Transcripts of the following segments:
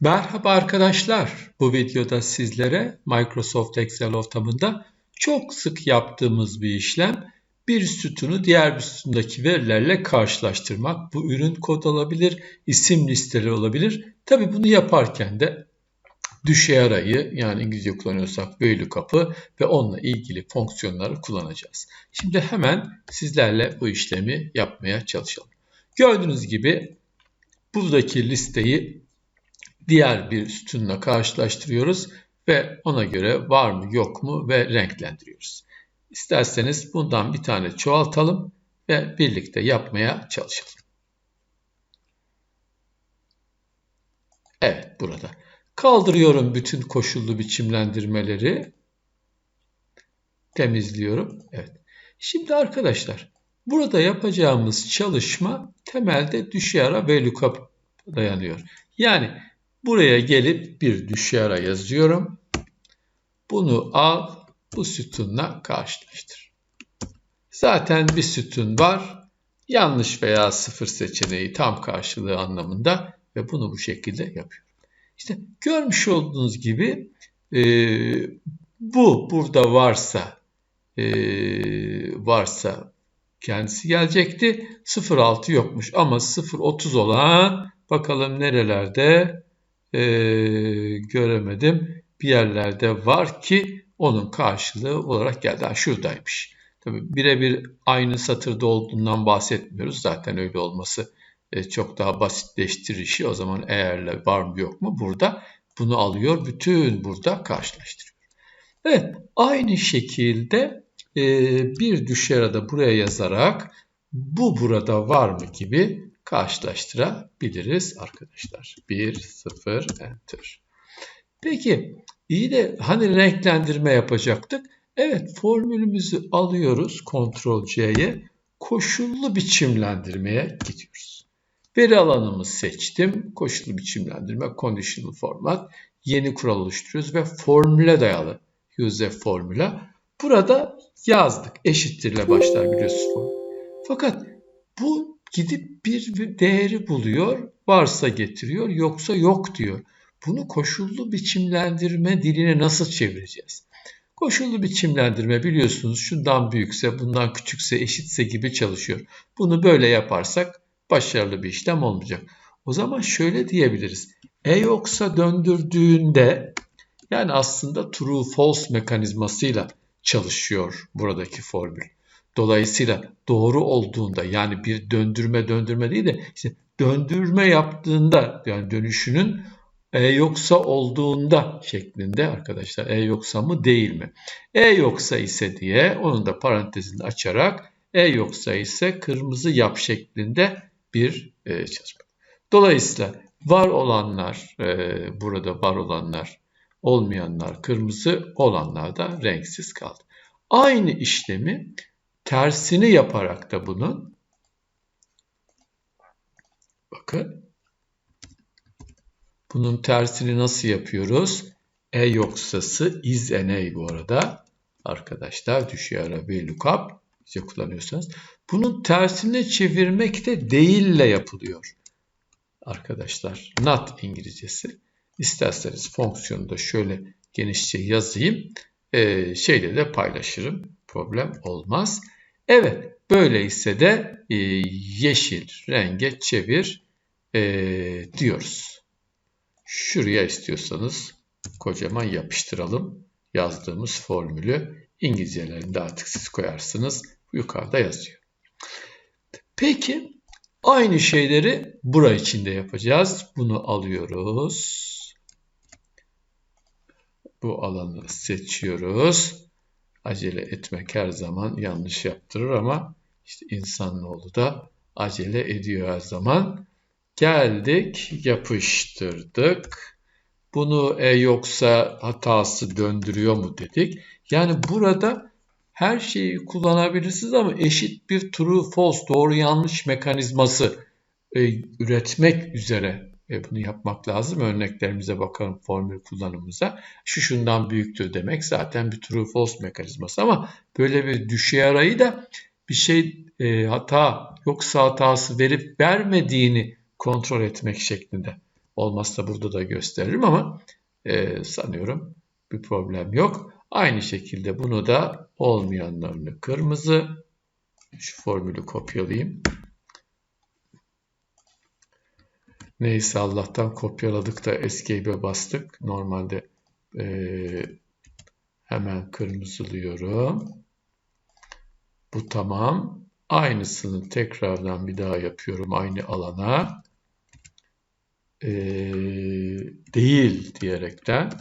Merhaba arkadaşlar. Bu videoda sizlere Microsoft Excel ortamında çok sık yaptığımız bir işlem bir sütunu diğer bir sütundaki verilerle karşılaştırmak. Bu ürün kod olabilir, isim listeleri olabilir. Tabi bunu yaparken de düşey arayı yani İngilizce kullanıyorsak VLOOKUP'ı ve onunla ilgili fonksiyonları kullanacağız. Şimdi hemen sizlerle bu işlemi yapmaya çalışalım. Gördüğünüz gibi buradaki listeyi diğer bir sütunla karşılaştırıyoruz ve ona göre var mı yok mu ve renklendiriyoruz. İsterseniz bundan bir tane çoğaltalım ve birlikte yapmaya çalışalım. Evet burada. Kaldırıyorum bütün koşullu biçimlendirmeleri. Temizliyorum. Evet. Şimdi arkadaşlar burada yapacağımız çalışma temelde düşey ara ve lookup dayanıyor. Yani Buraya gelip bir düşey yazıyorum. Bunu al, bu sütunla karşılaştır. Zaten bir sütun var. Yanlış veya sıfır seçeneği tam karşılığı anlamında ve bunu bu şekilde yapıyorum. İşte görmüş olduğunuz gibi e, bu burada varsa e, varsa kendisi gelecekti. 0.6 yokmuş ama 0.30 olan bakalım nerelerde e, göremedim. Bir yerlerde var ki onun karşılığı olarak geldi. Ha, şuradaymış. Tabii birebir aynı satırda olduğundan bahsetmiyoruz. Zaten öyle olması e, çok daha basitleştirir işi. O zaman eğerle var mı yok mu burada bunu alıyor. Bütün burada karşılaştırıyor. Evet aynı şekilde e, bir düşerada buraya yazarak bu burada var mı gibi karşılaştırabiliriz arkadaşlar. 1, 0, enter. Peki iyi de hani renklendirme yapacaktık? Evet formülümüzü alıyoruz Ctrl C'ye koşullu biçimlendirmeye gidiyoruz. Veri alanımı seçtim. Koşullu biçimlendirme, conditional format. Yeni kural oluşturuyoruz ve formüle dayalı use formula. Burada yazdık. Eşittirle başlar biliyorsunuz. Fakat bu gidip bir değeri buluyor, varsa getiriyor, yoksa yok diyor. Bunu koşullu biçimlendirme diline nasıl çevireceğiz? Koşullu biçimlendirme biliyorsunuz şundan büyükse, bundan küçükse, eşitse gibi çalışıyor. Bunu böyle yaparsak başarılı bir işlem olmayacak. O zaman şöyle diyebiliriz. E yoksa döndürdüğünde yani aslında true false mekanizmasıyla çalışıyor buradaki formül. Dolayısıyla doğru olduğunda yani bir döndürme döndürme değil de işte döndürme yaptığında yani dönüşünün e yoksa olduğunda şeklinde arkadaşlar e yoksa mı değil mi? E yoksa ise diye onun da parantezini açarak e yoksa ise kırmızı yap şeklinde bir e, çalışma. Dolayısıyla var olanlar e, burada var olanlar olmayanlar kırmızı olanlar da renksiz kaldı. Aynı işlemi tersini yaparak da bunun bakın bunun tersini nasıl yapıyoruz? E yoksası is NA bu arada. Arkadaşlar düşüyor bir lookup işte kullanıyorsanız. Bunun tersine çevirmek de değille yapılıyor. Arkadaşlar not İngilizcesi. İsterseniz fonksiyonu da şöyle genişçe yazayım. Ee, şeyle de paylaşırım. Problem olmaz. Evet, böyleyse de e, yeşil renge çevir e, diyoruz. Şuraya istiyorsanız kocaman yapıştıralım yazdığımız formülü. İngilizcelerinde artık siz koyarsınız. Yukarıda yazıyor. Peki aynı şeyleri bura içinde yapacağız. Bunu alıyoruz. Bu alanı seçiyoruz acele etmek her zaman yanlış yaptırır ama işte insanoğlu da acele ediyor her zaman. Geldik, yapıştırdık. Bunu e yoksa hatası döndürüyor mu dedik. Yani burada her şeyi kullanabilirsiniz ama eşit bir true false doğru yanlış mekanizması e, üretmek üzere ve bunu yapmak lazım. Örneklerimize bakalım formül kullanımımıza. Şu şundan büyüktür demek zaten bir true false mekanizması ama böyle bir düşey arayı da bir şey e, hata yoksa hatası verip vermediğini kontrol etmek şeklinde Olmazsa burada da gösteririm ama e, sanıyorum bir problem yok. Aynı şekilde bunu da olmayanlarını kırmızı. Şu formülü kopyalayayım. Neyse Allah'tan kopyaladık da escape'e bastık. Normalde e, hemen kırmızılıyorum. Bu tamam. Aynısını tekrardan bir daha yapıyorum aynı alana. E, değil diyerekten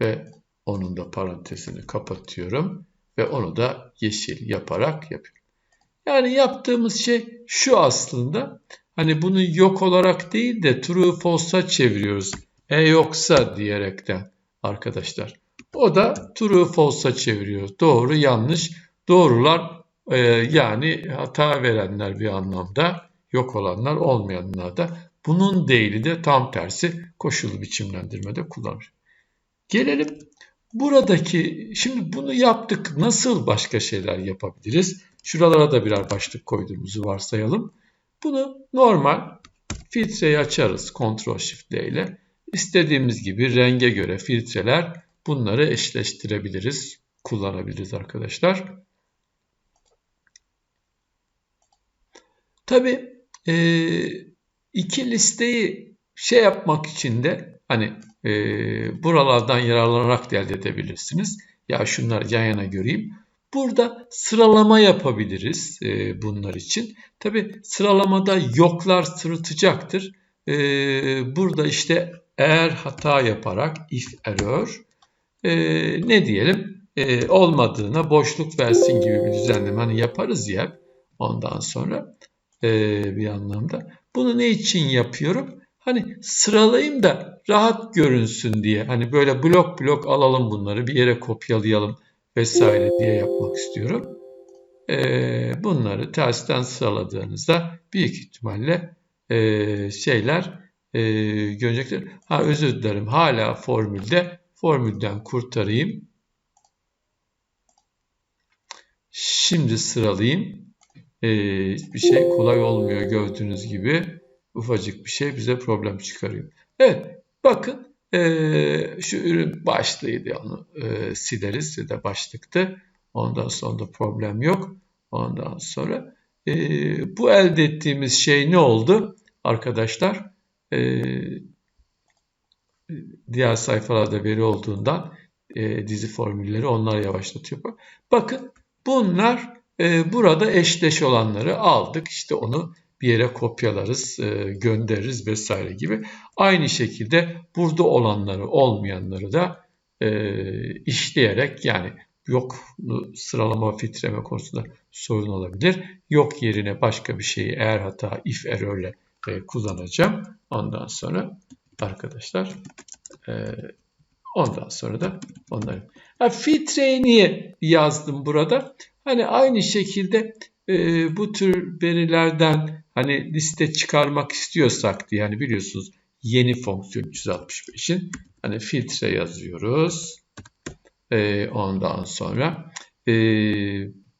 ve onun da parantezini kapatıyorum ve onu da yeşil yaparak yapıyorum. Yani yaptığımız şey şu aslında. Hani bunu yok olarak değil de true false'a çeviriyoruz. E yoksa diyerekten arkadaşlar. O da true false'a çeviriyor. Doğru yanlış. Doğrular e, yani hata verenler bir anlamda yok olanlar olmayanlar da bunun değili de tam tersi koşulu biçimlendirmede kullanılır. Gelelim buradaki şimdi bunu yaptık nasıl başka şeyler yapabiliriz? Şuralara da birer başlık koyduğumuzu varsayalım. Bunu normal filtreyi açarız Ctrl Shift D ile. İstediğimiz gibi renge göre filtreler bunları eşleştirebiliriz, kullanabiliriz arkadaşlar. Tabi e, iki listeyi şey yapmak için de hani e, buralardan yararlanarak da elde edebilirsiniz. Ya şunları yan yana göreyim. Burada sıralama yapabiliriz e, bunlar için. Tabi sıralamada yoklar sırıtacaktır. E, burada işte eğer hata yaparak if error e, ne diyelim e, olmadığına boşluk versin gibi bir düzenleme hani yaparız ya ondan sonra e, bir anlamda. Bunu ne için yapıyorum? Hani sıralayayım da rahat görünsün diye. Hani böyle blok blok alalım bunları bir yere kopyalayalım vesaire diye yapmak istiyorum. E, bunları tersten sıraladığınızda büyük ihtimalle e, şeyler e, görecekler. Ha özür dilerim hala formülde. Formülden kurtarayım. Şimdi sıralayayım. E, hiçbir şey kolay olmuyor gördüğünüz gibi. Ufacık bir şey bize problem çıkarıyor. Evet bakın e, şu ürün başlığıydı onu e, sileriz ya da başlıktı. Ondan sonra da problem yok. Ondan sonra e, bu elde ettiğimiz şey ne oldu arkadaşlar? E, diğer sayfalarda veri olduğundan e, dizi formülleri onlar yavaşlatıyor. Bakın bunlar e, burada eşleş olanları aldık. İşte onu bir yere kopyalarız, e, göndeririz vesaire gibi. Aynı şekilde burada olanları olmayanları da e, işleyerek yani yok sıralama filtreme konusunda sorun olabilir. Yok yerine başka bir şeyi eğer hata if error ile e, kullanacağım. Ondan sonra arkadaşlar ondan sonra da onları. Ha, filtreyi niye yazdım burada? Hani aynı şekilde e, bu tür verilerden hani liste çıkarmak istiyorsak diye hani biliyorsunuz yeni fonksiyon 365'in hani filtre yazıyoruz. E, ondan sonra e,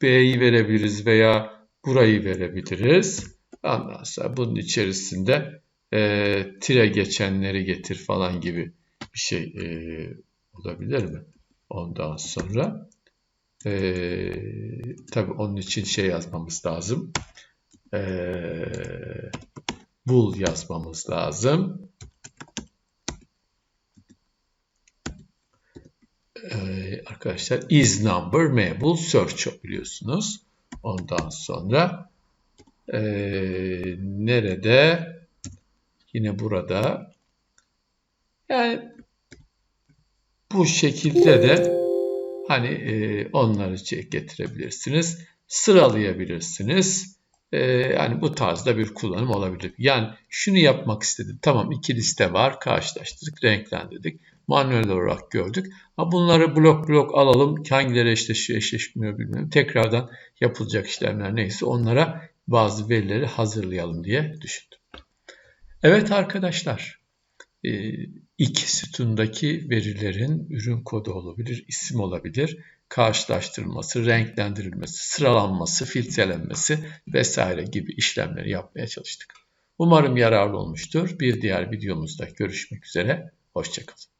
B'yi verebiliriz veya burayı verebiliriz. Ondan sonra bunun içerisinde e, tire geçenleri getir falan gibi bir şey e, olabilir mi? Ondan sonra e, tabii onun için şey yazmamız lazım. E, bul yazmamız lazım. Ee, arkadaşlar is number mabel search biliyorsunuz. Ondan sonra e, nerede? Yine burada. Yani bu şekilde de Hani e, onları getirebilirsiniz. Sıralayabilirsiniz. E, yani bu tarzda bir kullanım olabilir. Yani şunu yapmak istedim. Tamam iki liste var. Karşılaştırdık, renklendirdik. Manuel olarak gördük. Ha, bunları blok blok alalım. Hangileri eşleşiyor, eşleşmiyor bilmiyorum. Tekrardan yapılacak işlemler neyse onlara bazı verileri hazırlayalım diye düşündüm. Evet arkadaşlar. E, iki sütundaki verilerin ürün kodu olabilir, isim olabilir, karşılaştırılması, renklendirilmesi, sıralanması, filtrelenmesi vesaire gibi işlemleri yapmaya çalıştık. Umarım yararlı olmuştur. Bir diğer videomuzda görüşmek üzere. Hoşçakalın.